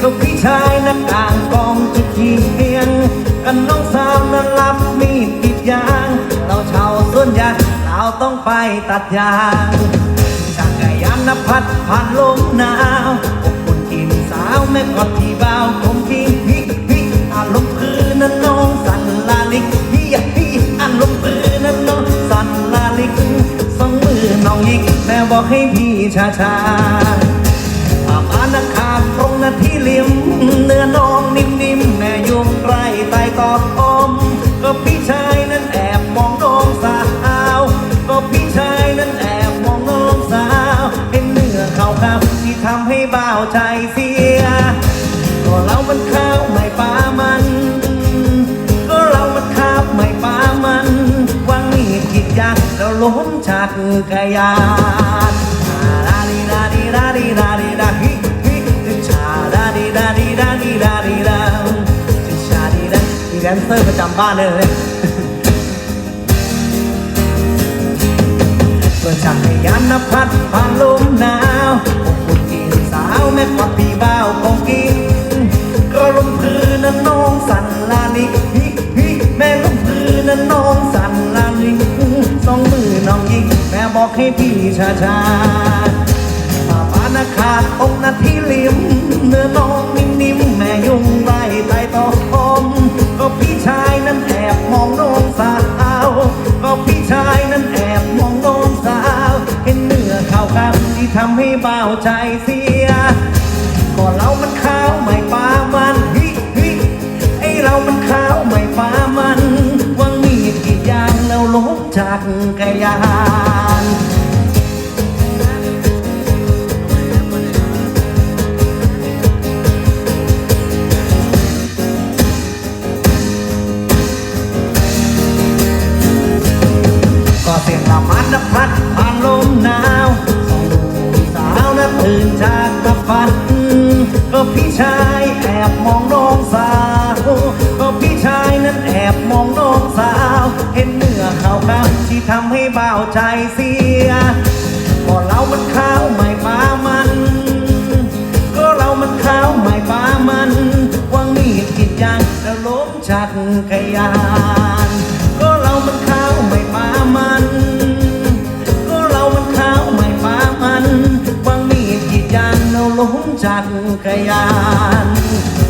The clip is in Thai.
ก็พี่ชายนักอ่างกองจุดเทียนกันน้องสาวนั้นรับมีดกรีดยางเราชาวสวนยางเราต้องไปตัดยางจักรยานนพัดผ่านลมหนาวอบอุ่นทีมสาวแม่กอดที่เบาผมทีฮิฮิอารมณ์คือนั้นน้องสันลาลิกฮิยะฮิอารมณ์คือนั้นน้องสันลาลิกสองมือน้องยิกแม่บอกให้พี่ช้าช้า ลี่ยมเนื้อน้องนิ่มๆแม่ยุงใกล้ใต้ตอกอม ก็พี่ชายนั้นแอบมองน้องสาว ก็พี่ชายนั้นแอบมองน้องสาวเห็นเนื้อขาวครับที่ทำให้บ่าวใจเสีย ก็เรามันข้าวไม่ปลามัน ก็เรามันข้าวไม่ปลามันวางมีดกิดยางแล้วล้มจากกระยาน ดนเซอร์ประจำบ้านเลยเมื่อจักรยานนพัดผ่านลมหนาวอบอุ่นกินสาวแม่กอดพี่บ่าวของกินก็ลมพื้นนั้นน้องสั่นลาลิกฮิฮิแม่ลมพื้นนั้นน้องสั่นลาลิกสองมือน้องยิงแม่บอกให้พี่ช้าช้าๆป่าปานาขาดองค์นาทีลิม นื้อขาวคำที่ทำให้เบาใจเสียก็เรามันขาวไม่ปามันฮิฮิไอเรามันขาวไม่ปามันวังมีดกรีดยางแล้วลบจากกยาน ฝันก็พี่ชายแอบมองน้องสาวก็พี่ชายนั้นแอบมองน้องสาว เห็นเนื้อขาวขาวที่ทำให้เบาใจเสียก็เรามันขาวไม่ปามัน ก็เรามันขาวไม่ปามันวางมีดกรีดยางแล้วล้มจากกระยา ลงจากทกระยาน